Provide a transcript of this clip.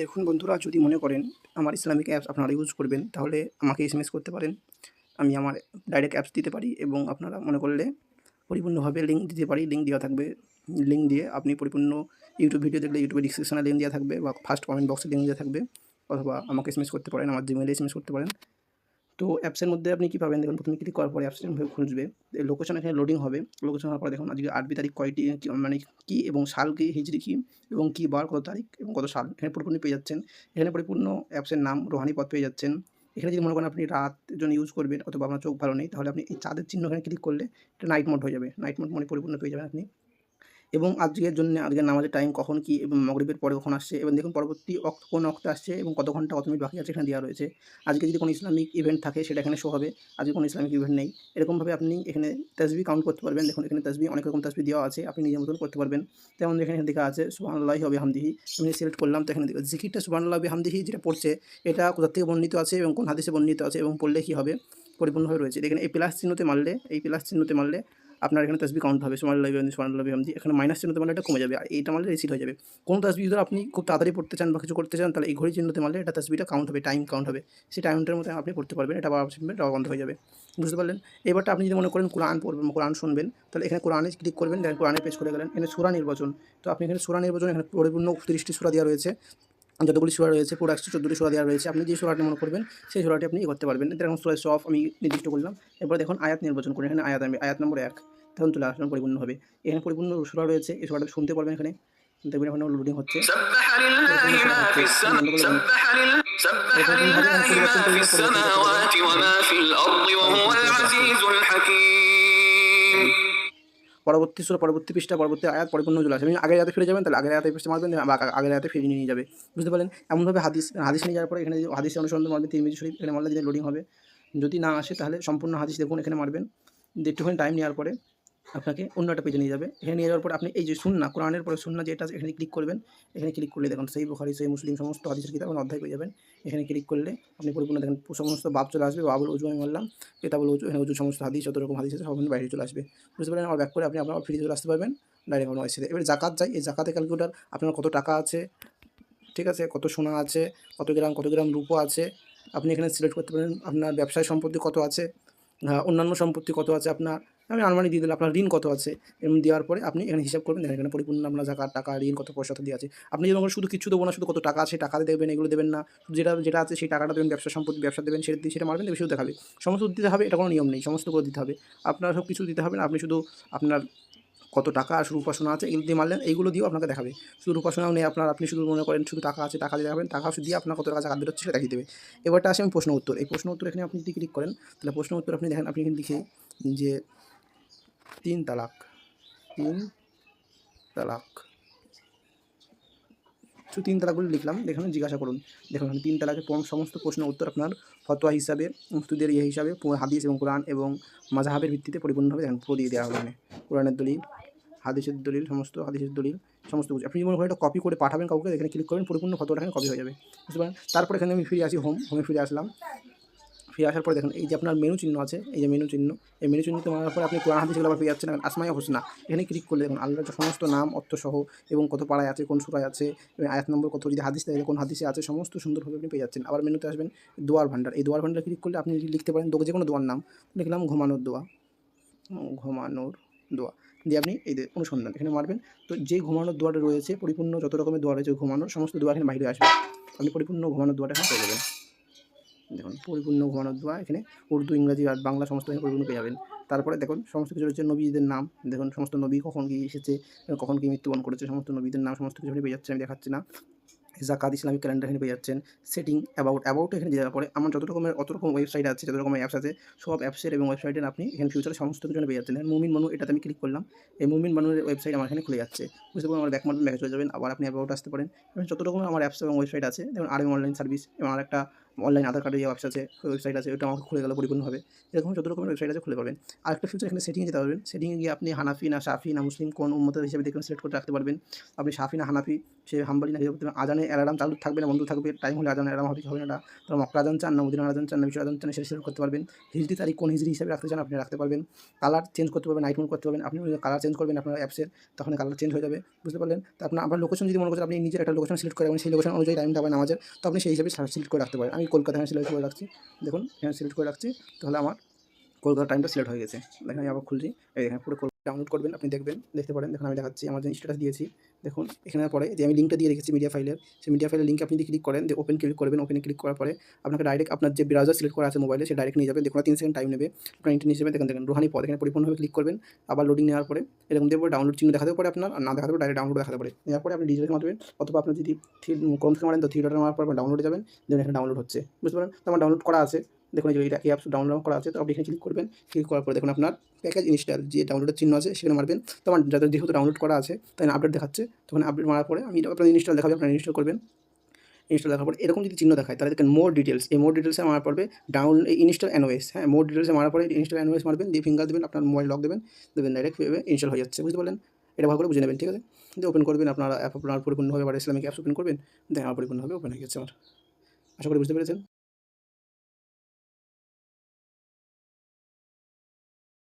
দেখুন বন্ধুরা, যদি মনে করেন আমার ইসলামিক অ্যাপস আপনারা ইউজ করবেন, তাহলে আমাকে এস করতে পারেন। আমি আমার ডাইরেক্ট অ্যাপস দিতে পারি এবং আপনারা মনে করলে পরিপূর্ণভাবে লিঙ্ক দিতে পারি। লিঙ্ক দেওয়া থাকবে। লিঙ্ক দিয়ে আপনি পরিপূর্ণ ইউটিউব ভিডিও দেখলে ইউটিউবে ডিসক্রিপশনে লিঙ্ক দেওয়া থাকবে বা ফার্স্ট কমেন্ট বক্সে লিঙ্ক দেওয়া থাকবে। অথবা আমাকে এস করতে পারেন, আমার জিমেলে এসএমএস করতে পারেন। তো অ্যাপসের মধ্যে আপনি কী পাবেন? দেখুন, প্রথমে ক্লিক করার পরে অ্যাপসের খুঁজবে। লোকেশন এখানে লোডিং হবে। লোকেশন হওয়ার পরে দেখুন, আজকে আটবি তারিখ কয়টি মানে কী এবং সাল কী হিজড়ি কী এবং কী বার, কত তারিখ এবং কত সাল? এখানে পরিপূর্ণ পেয়ে যাচ্ছেন। এখানে পরিপূর্ণ অ্যাপসের নাম রোহানি পথ পেয়ে যাচ্ছেন। এখানে যদি মনে করেন আপনি রাত জন্য ইউজ করবেন অথবা আপনার চোখ ভালো নেই, তাহলে আপনি এই চাঁদের চিহ্ন এখানে ক্লিক করলে এটা নাইট মোড হয়ে যাবে। নাইট মোড মানে পরিপূর্ণ পেয়ে যাবেন আপনি। এবং আজকের জন্য আজকের নামাজের টাইম কখন কি এবং মগরিবের পরে কখন আসছে এবং দেখুন পরবর্তী অক্ত কোন অক্তে আসছে এবং কত ঘণ্টা, কত মিনিট বাকি আছে এখানে দেওয়া রয়েছে। আজকে যদি কোনো ইসলামিক ইভেন্ট থাকে সেটা এখানে শো হবে। আজকে কোনো ইসলামিক ইভেন্ট নেই। এরকমভাবে আপনি এখানে তাসবি কাউন্ট করতে পারবেন। দেখুন এখানে তাসবি, অনেক রকম তাসবি দেওয়া আছে। আপনি নিজের মতন করতে পারবেন। যেমন এখানে দেখা আছে সুবাহ হবে হামদিহি আমি সিলেক্ট করলাম তো এখানে জিকিরটা সুবাহ হামদিহি যেটা পড়ছে, এটা কোথা থেকে বর্ণিত আছে এবং কোন হাদিসে বর্ণিত আছে এবং পড়লে কী হবে? পরিপূর্ণভাবে রয়েছে। এখানে এই প্লাস চিহ্নতে মারলে, এই প্লাস চিহ্নতে মারলে আপনার এখানে তাসবি কাউন্ট হবে সুমান লাভি সুমান লাভি হামদি এখানে মাইনাস চিহ্নতে মারলে এটা কমে যাবে আর এইটা মারলে রিসিট হয়ে যাবে। কোনো তাসবি যদি আপনি খুব তাড়াতাড়ি পড়তে চান বা কিছু করতে চান, তাহলে এই ঘড়ি চিহ্নতে মারলে এটা তাসবিটা কাউন্ট হবে টাইম কাউন্ট হবে। সেই টাইমটার মধ্যে আপনি পড়তে পারবেন, এটা আবার শুনবেন এটা বন্ধ হয়ে যাবে। বুঝতে পারলেন? এবারটা আপনি যদি মনে করেন কোরআন পড়বেন, কোরআন শুনবেন, তাহলে এখানে কোরআনে ক্লিক করবেন দেখেন কোরআনে পেজ করে গেলেন। এখানে সুরা নির্বাচন। তো আপনি এখানে সুরা নির্বাচন এখানে পরিপূর্ণ তিরিশটি সুরা দেওয়া রয়েছে। যতগুলি সোলার রয়েছে, পুরো একশো চোদ্দোটি দেওয়া রয়েছে, আপনি যে সোরাটি মনে করবেন, সেই সোরাটি আপনি করতে পারবেন। দেখুন সোরা সফ আমি নির্দিষ্ট করলাম। এরপর দেখুন, আয়াত নির্বাচন করুন। এখানে আয়াত আমি, আয়াত নম্বর এক। তখন তুলে আসলাম পরিপূর্ণ হবে। এখানে পরিপূর্ণ সোলা রয়েছে, এই সোরাটা শুনতে পারবেন এখানে। দেখবেন এখানে লোডিং হচ্ছে। পরবর্তী সুরা, পরবর্তী পৃষ্ঠা, পরবর্তী আয়াত, পরিপূর্ণ চলে আসে আপনি আগের আয়াতে ফিরে যাবেন, তাহলে আগের আয়াতে পৃষ্ঠা মারবেন আগের আয়াতে ফিরে নিয়ে যাবে। বুঝতে পারলেন? এমনভাবে হাদিস হাদিস নিয়ে যাওয়ার পরে এখানে যদি হাদিসে অনুসন্ধান মারবেন, তিরমিজি শরীফ, এখানে মারলে যদি লোডিং হবে। যদি না আসে, তাহলে সম্পূর্ণ হাদিস দেখুন, এখানে মারবেন। একটুখানি টাইম নেওয়ার পরে আপনাকে অন্য একটা পেজে নিয়ে যাবে। এখানে নিয়ে যাওয়ার পরে আপনি এই যে সুন্না, কোরআনের পরে সুন্না যেটা আছে, এখানে ক্লিক করবেন। এখানে ক্লিক করলে দেখুন সেই বুখারি, সেই মুসলিম সমস্ত হাদিসের কিতাব অধ্যায় পেয়ে যাবেন। এখানে ক্লিক করলে আপনি পরিপূর্ণ দেখেন সমস্ত বাপ চলে আসবে, বাবুল উজু আমি বললাম, কেতাবুল উজু, এখানে উজু সমস্ত হাদিস, যত রকম হাদিস আছে সব বাইরে চলে আসবে। বুঝতে পারলেন? আর ব্যাক করে আপনি আপনার ফিরে চলে আসতে পারবেন ডাইরেক্ট আপনার ওয়েবসাইটে এবার জাকাত যাই, এই জাকাতে ক্যালকুলেটার আপনার কত টাকা আছে, ঠিক আছে? কত সোনা আছে, কত গ্রাম কত গ্রাম রূপো আছে, আপনি এখানে সিলেক্ট করতে পারেন। আপনার ব্যবসায় সম্পত্তি কত আছে অন্যান্য সম্পত্তি কত আছে আপনার আমি আলমারি দিয়ে দিলাম, আপনার ঋণ কত আছে? এরকম দেওয়ার পরে আপনি এখানে হিসাব করবেন এখানে পরিপূর্ণ আপনার জাকাত টাকা, ঋণ, কত পয়সা দিয়ে আছে। আপনি যখন শুধু কিছু দেবো না, শুধু কত টাকা আছে, টাকা দেবেন, এগুলো দেবেন না যেটা যেটা আছে সেই টাকাটা দেবেন, ব্যবসা সম্পত্তি, ব্যবসা দেবেন, সেটা দিয়ে, সেটা মারবেন, দেবে শুধু দেখাবে। সমস্ত দিতে হবে, এটা কোনো নিয়ম নেই, সমস্ত করে দিতে হবে। আপনার সব কিছু দিতে হবে না, আপনি শুধু আপনার কত টাকা শুধু উপাসনা আছে, এগুলো দিয়ে মারলেন এইগুলো দিয়েও আপনাকে দেখাবে। শুধু উপাসনাও নেই আপনার, আপনি শুধু মনে করেন শুধু টাকা আছে, টাকা দিয়ে দেখাবেন, টাকা দিয়ে আপনার কত টাকা জাকাত বেরোচ্ছে, সেটা দেখিয়ে দেবে। এবারটা আসে আমি প্রশ্ন উত্তর, এই প্রশ্ন উত্তর এখানে আপনি যদি ক্লিক করেন, তাহলে প্রশ্ন উত্তর আপনি দেখেন, আপনি এখানে লিখে যে তিন তালাক। তিন তালাক। শুধু তিন তালাকগুলি লিখলাম দেখুন জিজ্ঞাসা করুন। দেখুন, এখানে তিন তালাকের সমস্ত প্রশ্ন উত্তর আপনার ফতোয়া হিসাবে, মুফতুদের ইয়ে হিসাবে হাদিস এবং কোরআন এবং মাজাহাবের ভিত্তিতে পরিপূর্ণভাবে দেখেন পুরো দিয়ে দেওয়া হবে এখানে। কোরআনের দলিল, হাদিসের দলিল, সমস্ত হাদিসের দলিল, সমস্ত কিছু। আপনি মনে করেন এটা কপি করে পাঠাবেন কাউকে, এখানে ক্লিক করবেন, পরিপূর্ণ ফটোটা এখানে কপি হয়ে যাবে। বুঝতে পারেন তারপরে এখানে আমি ফিরে আসি হোম হোমে ফিরে আসলাম। ফিরে আসার পরে দেখুন, এই যে আপনার মেনু চিহ্ন আছে, এই যে মেনু চিহ্ন, এই মেনু চিহ্নতে মারার পরে আপনি কোরআন হাদিসগুলো আবার পেয়ে যাচ্ছেন আসমাই হোসনা, এখানে ক্লিক করলে দেখুন, আল্লাহর সমস্ত নাম, অর্থসহ এবং কত পাড়ায় আছে, কোন সুরায় আছে, এবং আয়াত নম্বর কত, যদি হাদিস থাকে কোন হাদিসে আছে, সমস্ত সুন্দরভাবে আপনি পেয়ে যাচ্ছেন। আবার মেনুতে আসবেন, দোয়ার ভান্ডার, এই দোয়ার ভান্ডার ক্লিক করলে আপনি লিখতে পারেন যে কোনো দোয়ার নাম, লিখলাম ঘুমানোর দোয়া ঘুমানোর দোয়া, দিয়ে আপনি এই অনুসন্ধান, এখানে মারবেন, তো যে ঘুমানোর দোয়াটা রয়েছে, পরিপূর্ণ যত রকমের দোয়া রয়েছে ঘুমানোর, সমস্ত দোয়া এখানে বাইরে আসবে। আপনি পরিপূর্ণ ঘুমানোর দোয়াটা এখানে পেয়ে যাবেন। দেখুন, পরিপূর্ণ ঘুমানোর দোয়া এখানে উর্দু, ইংরাজি আর বাংলা সমস্ত পরিপূর্ণ পেয়ে যাবেন। তারপরে দেখুন, সমস্ত কিছু রয়েছে নবীদের নাম। দেখুন, সমস্ত নবী কখন কি এসেছে, কখন কি মৃত্যুবরণ করেছে, সমস্ত নবীদের নাম, সমস্ত কিছু পেয়ে যাচ্ছে আমি দেখাচ্ছি না। জাকাত ইসলামিক ক্যালেন্ডার এখানে পেয়ে যাচ্ছেন। সেটিং অ্যাবাউট অ্যাবাউট এখানে যাওয়ার পরে আমার যত রকমের অত রকম ওয়েবসাইট আছে যত রকমের অ্যাপস আছে, সব অ্যাপসের এবং ওয়েবসাইটের আপনি এখানে ফিউচারে সমস্ত কিছু পেয়ে যাচ্ছেন। মুমিন মানু, এটাতে আমি ক্লিক করলাম। এই মুমিন মানুষের ওয়েবসাইট আমার এখানে খুলে যাচ্ছে। বুঝতে পারবেন আমার ব্যাক মারবেন ব্যাকে চলে যাবেন, আবার আপনি অ্যাবাউট আসতে পারেন। যত রকমের আমার অ্যাপস এবং ওয়েবসাইট আছে যেমন আর অনলাইন সার্ভিস এবং আর একটা অনলাইন আধার কার্ডের যে অপশন আছে ওয়েবসাইট আছে ওটা আমাকে খুলে গেল পরিপূর্ণভাবে। এরকম যত রকমের ওয়েবসাইট আছে, খুলে পারবেন আরেকটা ফিউচার এখানে সেটিংয়ে যেতে পারবেন। সেটিংয়ে গিয়ে আপনি হানাফি না সাফি না মুসলিম কোন উন্মত হিসেবে দেখবেন সিলেক্ট করে রাখতে পারবেন। আপনি সাফি না হানাফি সে হাম্বালি না হিসাবে আজানে অ্যালার্ম চালু থাকবে না, বন্ধ থাকবে টাইম হলে আজানে অ্যালার্ম হবে হবে না তারা মক্কা আজান চান না মদিনা আজান চান না বিশ্ব আজান চান, সেটা করতে পারবেন। হিজড়ি তারিখ কোন হিজড়ি হিসাবে রাখতে চান, আপনি রাখতে পারবেন। কালার চেঞ্জ করতে পারবেন মোড করতে পারবেন, আপনি কালার চেঞ্জ করবেন আপনার অ্যাপসের তখন কালার চেঞ্জ হয়ে যাবে, বুঝতে পারলেন? তো আপনার আপনার লোকেশন যদি মনে করছেন আপনি নিজের একটা লোকেশন সিলেক্ট করে রাখবেন, সেই লোকেশন অনুযায়ী টাইম থাকবে নামাজের, তো আপনি সেই হিসাবে সিলেক্ট করে রাখতে পারেন। আমি কলকাতা সিলেক্ট করে রাখছি, দেখুন সিলেক্ট করে রাখছি, তাহলে আমার কলকাতার টাইমটা সিলেক্ট হয়ে গেছে। দেখেন আমি আবার খুলছি। এখানে পুরো ডাউনলোড করবেন, আপনি দেখবেন, দেখতে পারেন। দেখুন, আমি দেখাচ্ছি, আমার যে স্ট্যাটাস দিয়েছি। দেখুন, এখানে পরে যে আমি লিঙ্কটা দিয়ে রেখেছি মিডিয়া ফাইলের সেই মিডিয়া ফাইলের লিঙ্ক আপনি ক্লিক করেন, যে ওপেন ক্লিক করবেন ওপেনে ক্লিক করার পরে আপনাকে ডাইরেক্ট আপনার যে ব্রাউজার সিলেক্ট করা আছে মোবাইলে সে ডাইরেক্ট নিয়ে যাবেন দেখুন তিন সেকেন্ড টাইম নেবে। আপনার ইন্টারনেট হিসেবে দেখেন দেখেন, রোহানি পদ এখানে পরিপূর্ণভাবে ক্লিক করবেন। আবার লোডিং নেওয়ার পরে এরকম দেবো ডাউনলোড চিহ্ন দেখাতে পারে আপনার না দেখাতে ডাইরেক্ট ডাউনলোড দেখাতে পারে। নেওয়ার পরে আপনি ডিজিটাল মারবেন, অথবা আপনার যদি কম থেকে মারেন, তো থ্রি ডটার মারার পর ডাউনলোডে যাবেন। যেমন এখানে ডাউনলোড হচ্ছে। বুঝতে পারেন তো আমার ডাউনলোড করা আছে। দেখুন এই যে অ্যাপস ডাউনলোড করা আছে, তো আপনি এখানে ক্লিক করবেন ক্লিক করার পরে দেখুন আপনার প্যাকেজ ইনস্টল যে ডাউনলোডের চিহ্ন আছে সেখানে মারবেন। তো আমার যাদের যেহেতু ডাউনলোড করা আছে, তাই আপডেট দেখাচ্ছে, তখন আপডেট মারার পরে আমি আপনার ইনস্টল দেখাবে, আপনার ইনস্টল করবেন। ইনস্টল দেখার পরে এরকম যদি চিহ্ন দেখায়, তাহলে দেখেন মোর ডিটেলস এই মোর ডিটেলসে মারার পড়বে ডাউন ইনস্টল অ্যানওয়েস হ্যাঁ মোর ডিটেলসে মারার পরে ইনস্টল অ্যানওয়েস মারবেন, দিয়ে ফিঙ্গার দেবেন, আপনার মোবাইল লক দেবেন দেবেন ডাইরেক্ট ইনস্টল হয়ে যাচ্ছে, বুঝতে পারলেন? এটা ভালো করে বুঝে নেবেন, ঠিক আছে? দিয়ে ওপেন করবেন, আপনার অ্যাপ আপনার পরিপূর্ণভাবে আবার ইসলামিক অ্যাপস ওপেন করবেন দেখেন আমার পরিপূর্ণভাবে ওপেন হয়ে গেছে আমার। আশা করি বুঝতে পেরেছেন?